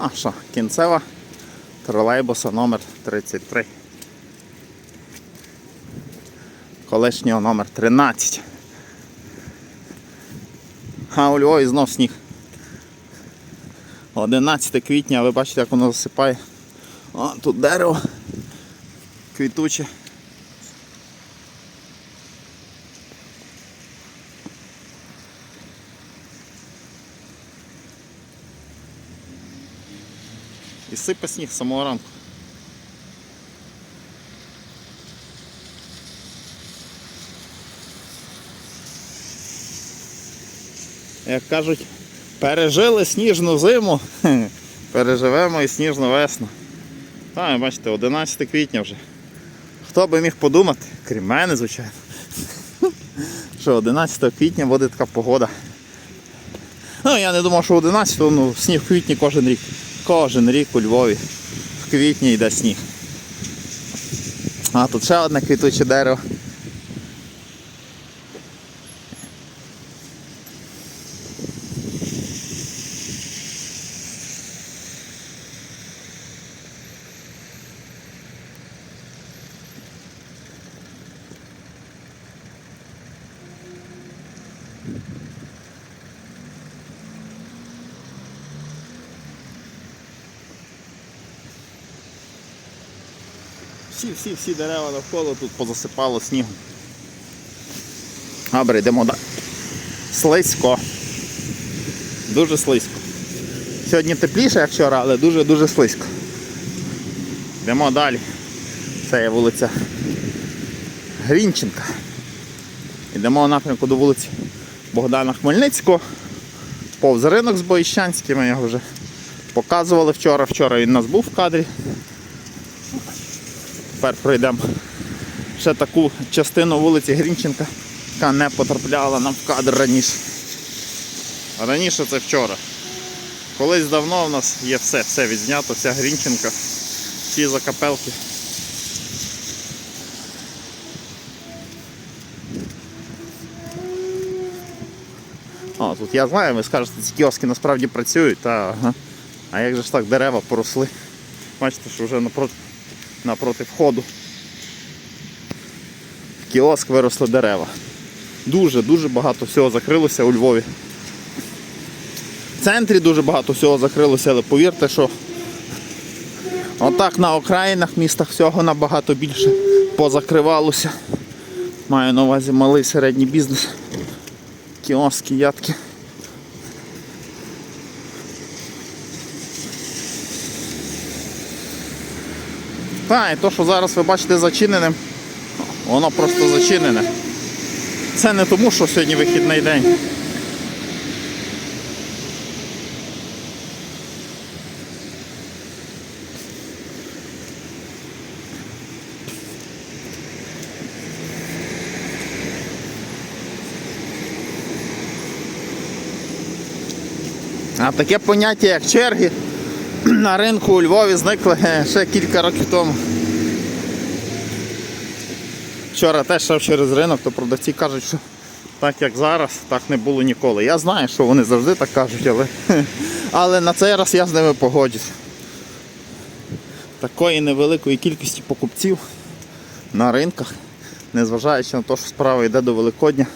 А що, кінцева тролейбуса номер 33. Колишнього номер 13. А у Львові знов сніг. 11 квітня, ви бачите, як воно засипає. О, тут дерево квітуче. І сипе сніг з самого ранку. Як кажуть, пережили сніжну зиму, переживемо і сніжну весну. Та, бачите, 11 квітня вже. Хто би міг подумати, крім мене, звичайно. Що 11 квітня буде така погода. Ну, я не думав, що 11, ну сніг в квітні кожен рік. Кожен рік у Львові. В квітні йде сніг. А тут ще одне квітуче дерево. Всі, всі, всі дерева навколо тут позасипало снігом. Добре, йдемо далі. Слизько. Дуже слизько. Сьогодні тепліше, як вчора, але дуже-дуже слизько. Йдемо далі. Це є вулиця Грінченка. Йдемо в напрямку до вулиці Богдана Хмельницького. Повз ринок з Боїщанським, ми його вже показували вчора. Вчора він у нас був в кадрі. Тепер пройдемо ще таку частину вулиці Грінченка, яка не потрапляла нам в кадр раніше. Раніше це вчора. Колись давно в нас є все, все відзнято, вся Грінченка, всі закапелки. О, тут я знаю, ви скажете, ці кіоски насправді працюють, та, ага. а як же ж так дерева поросли? Бачите, що вже напроти напроти входу. В кіоск виросли дерева. Дуже-дуже багато всього закрилося у Львові. В центрі дуже багато всього закрилося, але повірте, що отак на окраїнах містах всього набагато більше позакривалося. Маю на увазі малий середній бізнес. Кіоски, ядки. Так, і то, що зараз ви бачите зачиненим, воно просто зачинене. Це не тому, що сьогодні вихідний день. А таке поняття, як черги, на ринку у Львові зникли ще кілька років тому. Вчора теж йшов через ринок, то продавці кажуть, що так як зараз, так не було ніколи. Я знаю, що вони завжди так кажуть, але, але на цей раз я з ними погоджусь. Такої невеликої кількості покупців на ринках, незважаючи на те, що справа йде до Великодня,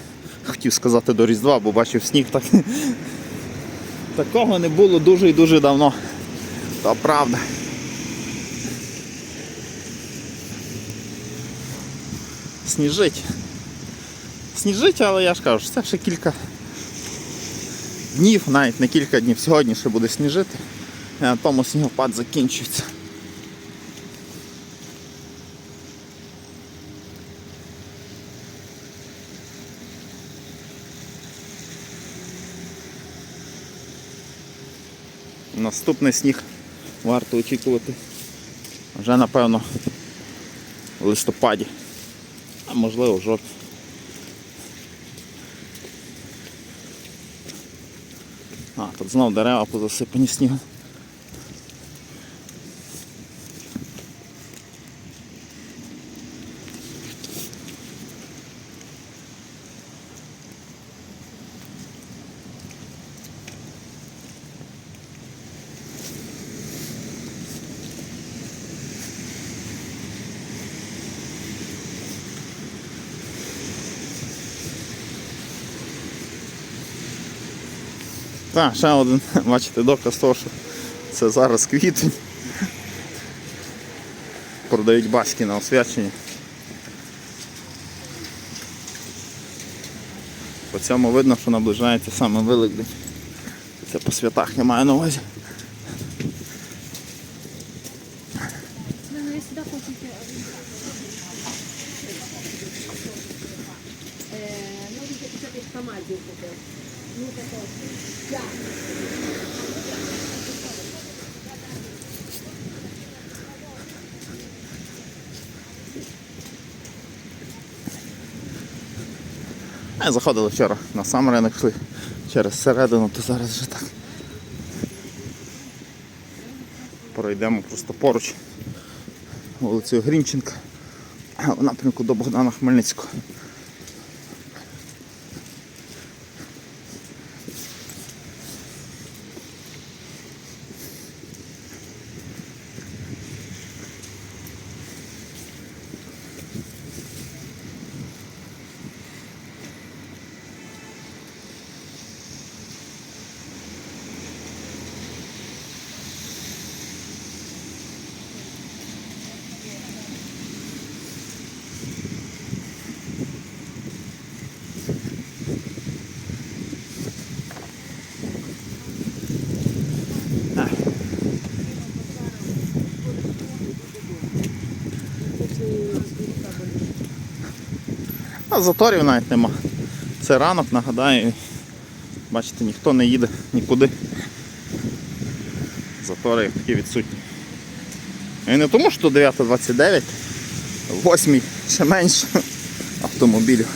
хотів сказати до Різдва, бо бачив сніг так. Такого не було дуже і дуже давно. То правда. Сніжить. Сніжить, але я ж кажу, це ще кілька днів, навіть не кілька днів. Сьогодні ще буде сніжити. І на тому снігопад закінчується. Наступний сніг варто очікувати вже напевно в листопаді, а можливо в жовтні. А, тут знов дерева позасипані снігом. Так, ще один, бачите, доказ того, що це зараз квітень. Продають баски на освячення. По цьому видно, що наближається саме Великдень. Це по святах я маю на увазі. А, заходили вчора на сам ринок йшли через середину, то зараз вже так. Пройдемо просто поруч вулицею Грінченка в напрямку до Богдана Хмельницького. А заторів навіть нема. Це ранок, нагадаю. Бачите, ніхто не їде нікуди. Затори такі відсутні. І не тому, що 9.29, 8 ще менше автомобілів.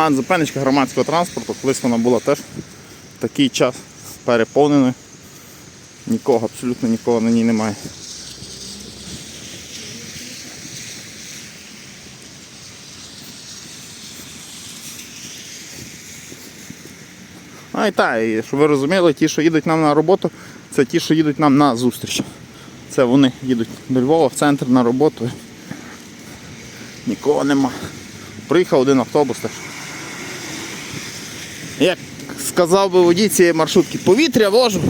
А, зупиночка громадського транспорту, колись вона була теж такий час переповненою. Нікого, абсолютно нікого на ній немає. А і так, і щоб ви розуміли, ті, що їдуть нам на роботу, це ті, що їдуть нам на зустріч. Це вони їдуть до Львова в центр на роботу. Нікого нема. Приїхав один автобус теж. Сказав би водій цієї маршрутки, повітря вожу.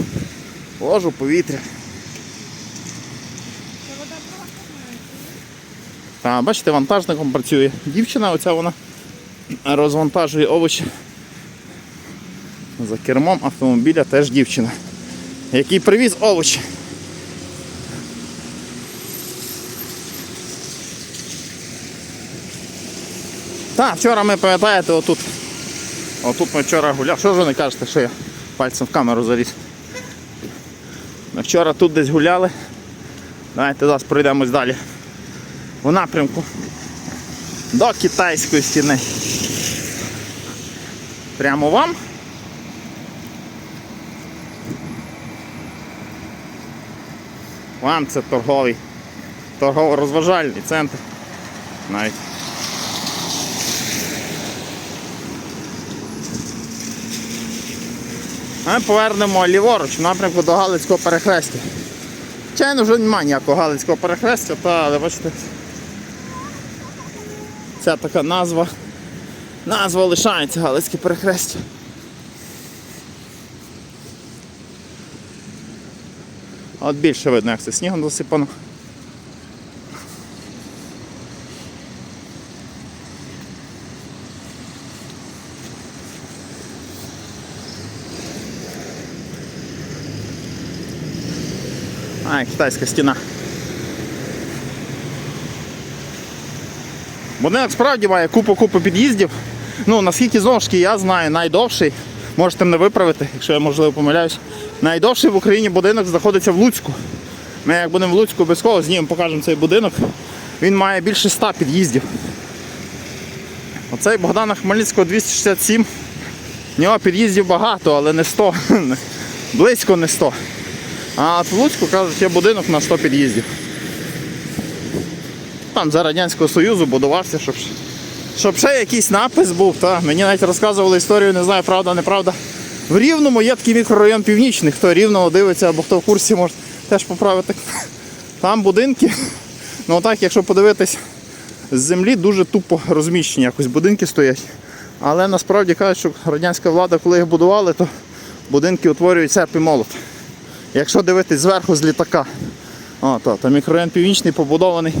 Вожу повітря. А, бачите, вантажником працює. Дівчина, оця вона розвантажує овочі. За кермом автомобіля теж дівчина, який привіз овочі. Так, вчора ми пам'ятаєте, отут. Отут ми вчора гуляли. Що ж ви не кажете, що я пальцем в камеру заліз? Ми вчора тут десь гуляли. Давайте зараз пройдемось далі. В напрямку до китайської стіни. Прямо вам. Вам це торговий, торгово-розважальний центр. Навіть. А ми повернемо ліворуч в напрямку до Галицького перехрестя. Звичайно, вже немає ніякого Галицького перехрестя, та, але бачите, ця така назва. Назва лишається Галицьке перехрестя. От більше видно, як це снігом засипано. А, китайська стіна. Будинок справді має купу-купу під'їздів. Ну, наскільки знову ж я знаю, найдовший, можете мене виправити, якщо я можливо помиляюсь. Найдовший в Україні будинок знаходиться в Луцьку. Ми як будемо в Луцьку обов'язково знімемо, покажемо цей будинок. Він має більше ста під'їздів. Оцей Богдана Хмельницького 267. В нього під'їздів багато, але не 100. близько не 100. А от в Луцьку кажуть, є будинок на 100 під'їздів. Там за Радянського Союзу будувався, щоб, щоб ще якийсь напис був. Та. Мені навіть розказували історію, не знаю, правда, неправда. В Рівному є такий мікрорайон Північний, хто рівного дивиться або хто в курсі може теж поправити. Там будинки, ну так, якщо подивитись, з землі дуже тупо розміщені якось будинки стоять. Але насправді кажуть, що радянська влада, коли їх будували, то будинки утворюють серп і молот. Якщо дивитись зверху з літака, о, то, то мікрорайон Північний побудований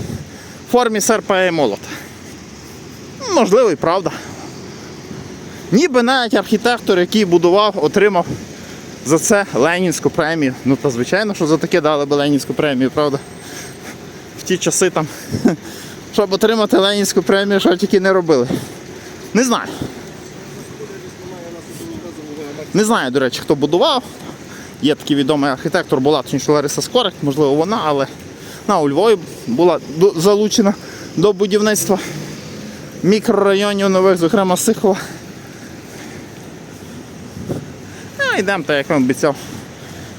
в формі серпа і молота. Можливо, і правда. Ніби навіть архітектор, який будував, отримав за це Ленінську премію. Ну та звичайно, що за таке дали би Ленінську премію, правда? В ті часи там, щоб отримати Ленінську премію, що тільки не робили. Не знаю. Не знаю, до речі, хто будував. Є такий відомий архітектор, була точніше Лариса Скорик, можливо, вона, але на, у Львові була залучена до будівництва мікрорайонів нових, зокрема Сихова. А йдемо, так як вам обіцяв.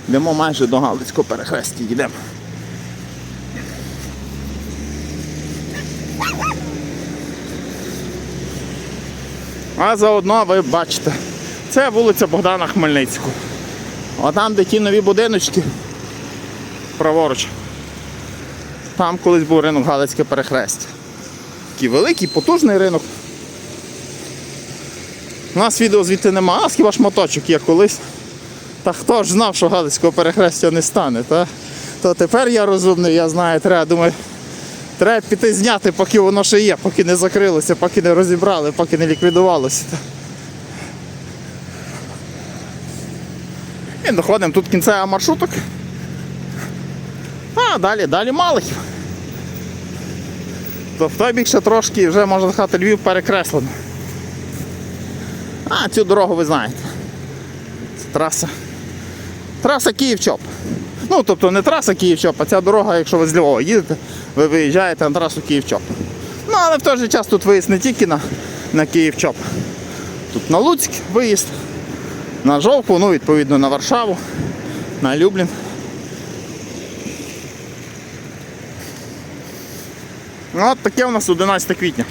Йдемо майже до Галицького перехрестя, йдемо. А заодно ви бачите, це вулиця Богдана Хмельницького. А там, де ті нові будиночки, праворуч. Там колись був ринок Галицьке перехрестя. Такий великий, потужний ринок. У нас відео звідти нема, а хіба шматочок є колись. Та хто ж знав, що Галицького перехрестя не стане, та? То тепер я розумний, я знаю, треба, думаю, треба піти зняти, поки воно ще є, поки не закрилося, поки не розібрали, поки не ліквідувалося. Та. І доходимо тут кінцева маршруток. А далі, далі Малихів. То в той бік ще трошки вже можна сказати Львів перекреслено. А, цю дорогу ви знаєте. Це траса. Траса Київ-Чоп. Ну, тобто не траса Київ-Чоп, а ця дорога, якщо ви з Львова їдете, ви виїжджаєте на трасу Київ-Чоп. Ну, але в той же час тут виїзд не тільки на, на Київ-Чоп. Тут на Луцьк виїзд, на Жовку, ну, відповідно, на Варшаву, на Люблін. Ну, От таке у нас 11 квітня.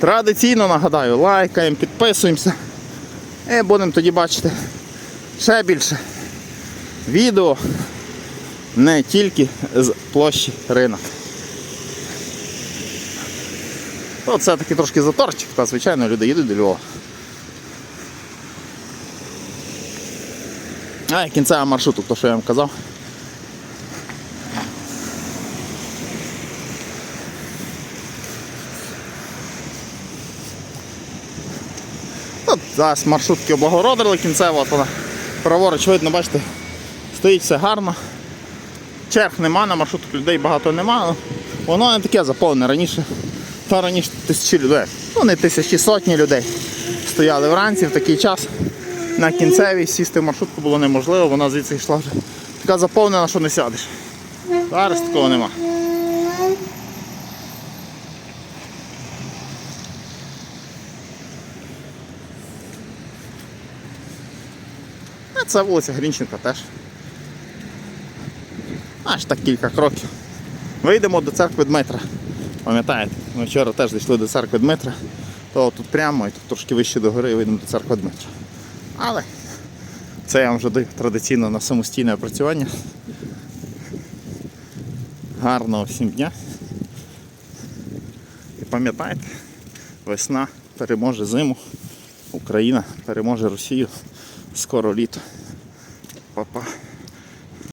Традиційно нагадаю, лайкаємо, підписуємося. І будемо тоді бачити ще більше відео не тільки з площі ринок. То це такий трошки заторчик, та звичайно люди їдуть до Львова. А і кінцева маршруту, то що я вам казав. Тут зараз маршрутки облагородили кінцево, от вона праворуч видно, бачите, стоїть все гарно. Черг нема, на маршрутах людей багато нема. ну, Воно не таке заповнене раніше. Та раніше тисячі людей. Ну не тисячі, сотні людей стояли вранці в такий час. На кінцевій сісти в маршрутку було неможливо, вона звідси йшла вже така заповнена, що не сядеш. Зараз такого нема. А це вулиця Грінченка теж. Аж так кілька кроків. Вийдемо до церкви Дмитра. Пам'ятаєте, ми вчора теж зайшли до церкви Дмитра, то тут прямо і тут трошки вище до гори і вийдемо до церкви Дмитра. Але це я вам вже даю традиційно на самостійне опрацювання. Гарного всім дня. І пам'ятайте, весна переможе зиму, Україна переможе Росію. Скоро літо. Па-па.